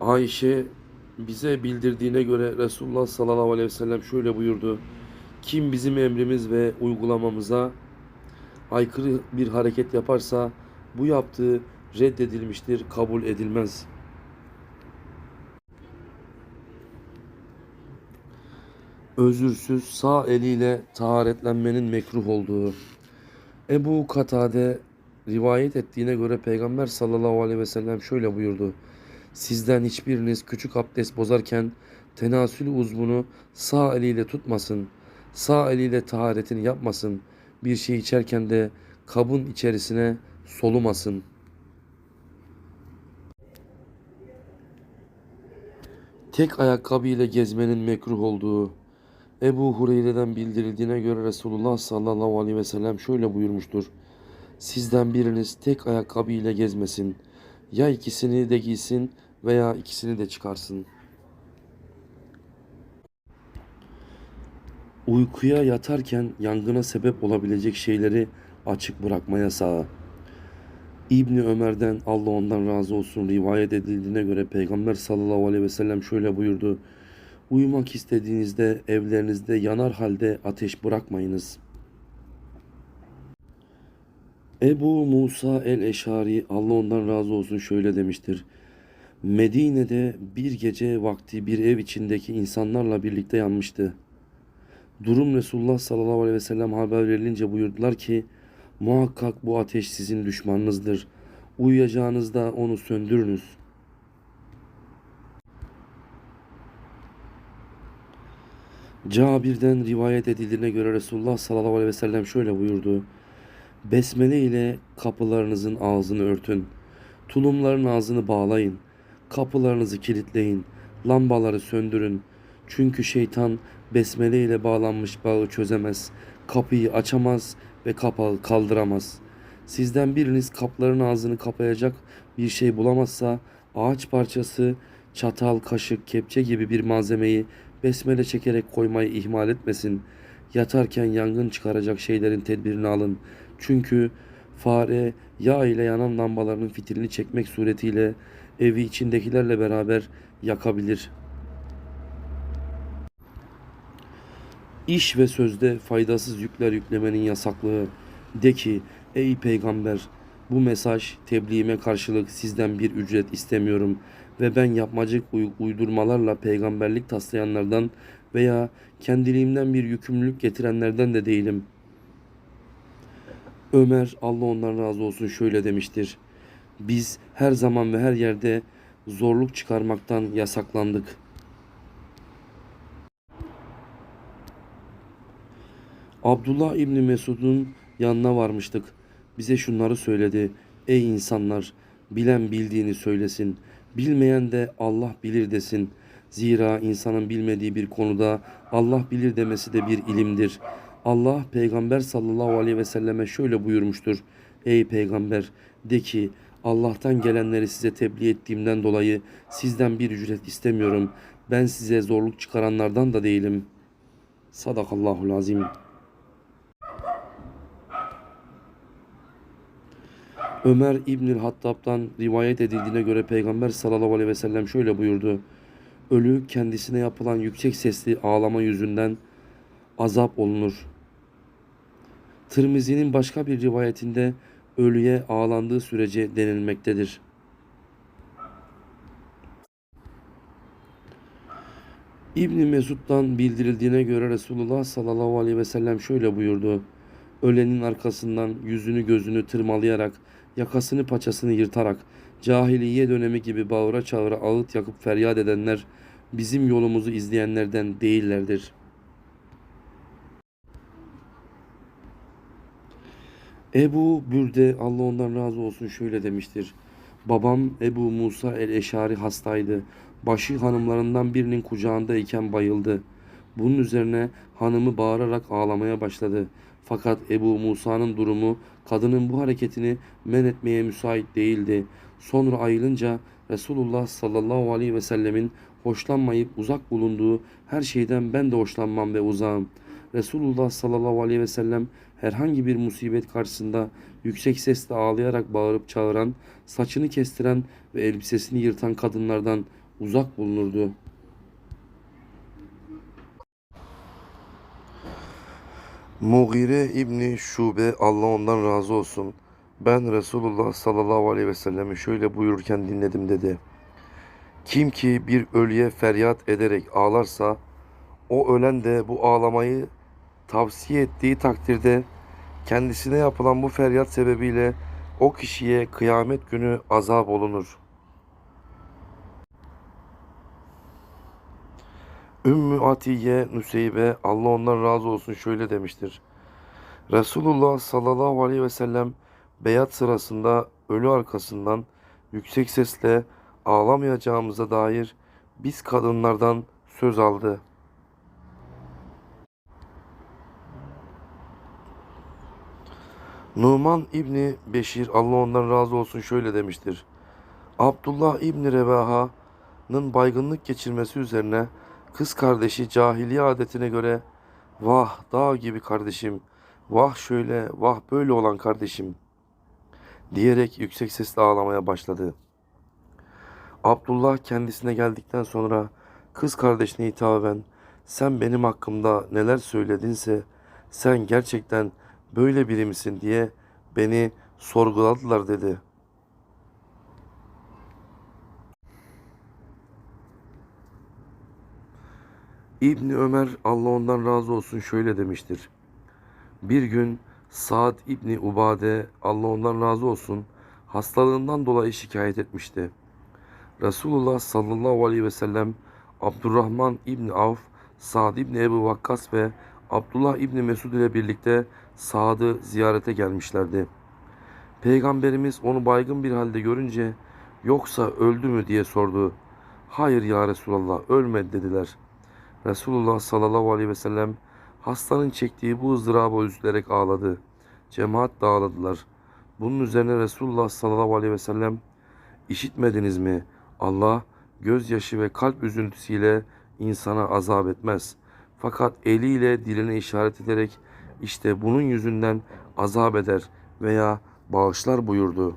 Ayşe bize bildirdiğine göre Resulullah sallallahu aleyhi ve sellem şöyle buyurdu. Kim bizim emrimiz ve uygulamamıza aykırı bir hareket yaparsa bu yaptığı reddedilmiştir, kabul edilmez. Özürsüz sağ eliyle taharetlenmenin mekruh olduğu. Ebu Katade rivayet ettiğine göre Peygamber sallallahu aleyhi ve sellem şöyle buyurdu. Sizden hiçbiriniz küçük abdest bozarken tenasül uzvunu sağ eliyle tutmasın. Sağ eliyle taharetini yapmasın. Bir şey içerken de kabın içerisine solumasın. Tek ayakkabı ile gezmenin mekruh olduğu. Ebu Hureyre'den bildirildiğine göre Resulullah sallallahu aleyhi ve sellem şöyle buyurmuştur. Sizden biriniz tek ayakkabı ile gezmesin. Ya ikisini de giysin veya ikisini de çıkarsın. Uykuya yatarken yangına sebep olabilecek şeyleri açık bırakma yasağı. İbni Ömer'den Allah ondan razı olsun rivayet edildiğine göre Peygamber sallallahu aleyhi ve sellem şöyle buyurdu. Uyumak istediğinizde evlerinizde yanar halde ateş bırakmayınız. Ebu Musa el-Eşari Allah ondan razı olsun şöyle demiştir. Medine'de bir gece vakti bir ev içindeki insanlarla birlikte yanmıştı. Durum Resulullah sallallahu aleyhi ve sellem haber verilince buyurdular ki muhakkak bu ateş sizin düşmanınızdır. Uyuyacağınızda onu söndürünüz. Cabir'den rivayet edildiğine göre Resulullah sallallahu aleyhi ve sellem şöyle buyurdu. Besmele ile kapılarınızın ağzını örtün. Tulumların ağzını bağlayın. Kapılarınızı kilitleyin. Lambaları söndürün. Çünkü şeytan besmele ile bağlanmış bağı çözemez. Kapıyı açamaz ve kapağı kaldıramaz. Sizden biriniz kapların ağzını kapayacak bir şey bulamazsa ağaç parçası, çatal, kaşık, kepçe gibi bir malzemeyi besmele çekerek koymayı ihmal etmesin. Yatarken yangın çıkaracak şeylerin tedbirini alın. Çünkü fare yağ ile yanan lambaların fitilini çekmek suretiyle evi içindekilerle beraber yakabilir. İş ve sözde faydasız yükler yüklemenin yasaklığı. De ki ey peygamber bu mesaj tebliğime karşılık sizden bir ücret istemiyorum ve ben yapmacık uy- uydurmalarla peygamberlik taslayanlardan veya kendiliğimden bir yükümlülük getirenlerden de değilim. Ömer Allah ondan razı olsun şöyle demiştir. Biz her zaman ve her yerde zorluk çıkarmaktan yasaklandık. Abdullah İbni Mesud'un yanına varmıştık. Bize şunları söyledi. Ey insanlar! Bilen bildiğini söylesin. Bilmeyen de Allah bilir desin. Zira insanın bilmediği bir konuda Allah bilir demesi de bir ilimdir. Allah peygamber sallallahu aleyhi ve selleme şöyle buyurmuştur. Ey peygamber de ki Allah'tan gelenleri size tebliğ ettiğimden dolayı sizden bir ücret istemiyorum. Ben size zorluk çıkaranlardan da değilim. Sadakallahul azim. Ömer İbnül Hattab'dan rivayet edildiğine göre Peygamber sallallahu aleyhi ve sellem şöyle buyurdu. Ölü kendisine yapılan yüksek sesli ağlama yüzünden azap olunur. Tirmizi'nin başka bir rivayetinde ölüye ağlandığı sürece denilmektedir. İbni Mesud'dan bildirildiğine göre Resulullah sallallahu aleyhi ve sellem şöyle buyurdu. Ölenin arkasından yüzünü gözünü tırmalayarak, yakasını paçasını yırtarak, cahiliye dönemi gibi bağıra çağıra ağıt yakıp feryat edenler bizim yolumuzu izleyenlerden değillerdir. Ebu Bürde Allah ondan razı olsun şöyle demiştir. Babam Ebu Musa el-Eşari hastaydı. Başı hanımlarından birinin kucağındayken bayıldı. Bunun üzerine hanımı bağırarak ağlamaya başladı. Fakat Ebu Musa'nın durumu kadının bu hareketini men etmeye müsait değildi. Sonra ayılınca Resulullah sallallahu aleyhi ve sellemin hoşlanmayıp uzak bulunduğu her şeyden ben de hoşlanmam ve uzağım. Resulullah sallallahu aleyhi ve sellem herhangi bir musibet karşısında yüksek sesle ağlayarak bağırıp çağıran, saçını kestiren ve elbisesini yırtan kadınlardan uzak bulunurdu. Mughire İbni Şube Allah ondan razı olsun. Ben Resulullah sallallahu aleyhi ve sellemi şöyle buyururken dinledim dedi. Kim ki bir ölüye feryat ederek ağlarsa o ölen de bu ağlamayı tavsiye ettiği takdirde kendisine yapılan bu feryat sebebiyle o kişiye kıyamet günü azap olunur. Ümmü Atiye Nüseybe Allah ondan razı olsun şöyle demiştir. Resulullah sallallahu aleyhi ve sellem beyat sırasında ölü arkasından yüksek sesle ağlamayacağımıza dair biz kadınlardan söz aldı. Numan İbni Beşir Allah ondan razı olsun şöyle demiştir. Abdullah İbni Revaha'nın baygınlık geçirmesi üzerine kız kardeşi cahiliye adetine göre vah dağ gibi kardeşim, vah şöyle, vah böyle olan kardeşim diyerek yüksek sesle ağlamaya başladı. Abdullah kendisine geldikten sonra kız kardeşine hitaben sen benim hakkımda neler söyledinse sen gerçekten böyle biri misin diye beni sorguladılar dedi. İbni Ömer Allah ondan razı olsun şöyle demiştir. Bir gün Saad İbni Ubade Allah ondan razı olsun hastalığından dolayı şikayet etmişti. Resulullah sallallahu aleyhi ve sellem Abdurrahman İbni Avf, Sa'd İbni Ebu Vakkas ve Abdullah İbni Mesud ile birlikte Sa'd'ı ziyarete gelmişlerdi. Peygamberimiz onu baygın bir halde görünce yoksa öldü mü diye sordu. Hayır ya Resulallah ölmedi dediler. Resulullah sallallahu aleyhi ve sellem hastanın çektiği bu ızdıraba üzülerek ağladı. Cemaat da ağladılar. Bunun üzerine Resulullah sallallahu aleyhi ve sellem işitmediniz mi? Allah gözyaşı ve kalp üzüntüsüyle insana azap etmez. Fakat eliyle diline işaret ederek işte bunun yüzünden azap eder veya bağışlar buyurdu.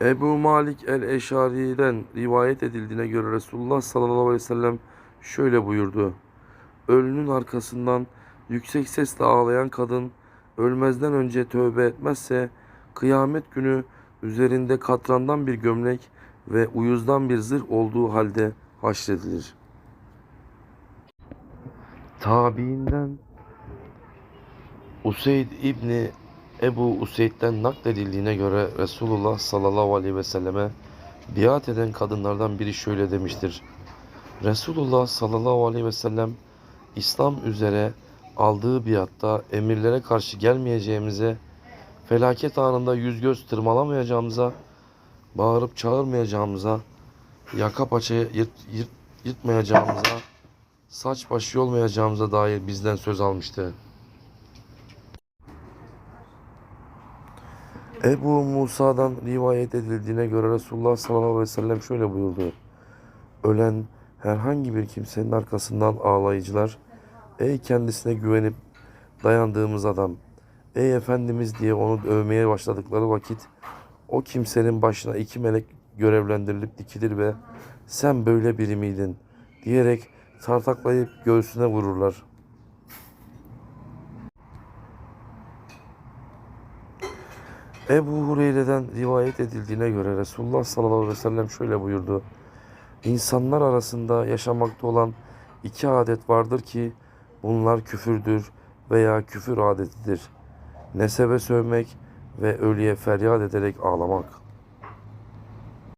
Ebu Malik el-Eşari'den rivayet edildiğine göre Resulullah sallallahu aleyhi ve sellem şöyle buyurdu. Ölünün arkasından yüksek sesle ağlayan kadın ölmezden önce tövbe etmezse kıyamet günü üzerinde katrandan bir gömlek ve uyuzdan bir zırh olduğu halde haşredilir. Tabiinden Useyd İbni Ebu Useyd'den nakledildiğine göre Resulullah sallallahu aleyhi ve selleme biat eden kadınlardan biri şöyle demiştir. Resulullah sallallahu aleyhi ve sellem İslam üzere aldığı biatta emirlere karşı gelmeyeceğimize, felaket anında yüz göz tırmalamayacağımıza, bağırıp çağırmayacağımıza, yaka paça yırt, yırt, yırtmayacağımıza, saç baş yolmayacağımıza dair bizden söz almıştı. Ebu Musa'dan rivayet edildiğine göre Resulullah sallallahu aleyhi ve sellem şöyle buyurdu. Ölen herhangi bir kimsenin arkasından ağlayıcılar, ey kendisine güvenip dayandığımız adam, ey Efendimiz diye onu övmeye başladıkları vakit o kimsenin başına iki melek görevlendirilip dikilir ve sen böyle biri miydin diyerek tartaklayıp göğsüne vururlar. Ebu Hureyre'den rivayet edildiğine göre Resulullah sallallahu aleyhi ve sellem şöyle buyurdu. İnsanlar arasında yaşamakta olan iki adet vardır ki bunlar küfürdür veya küfür adetidir. Nesebe sövmek ve ölüye feryat ederek ağlamak.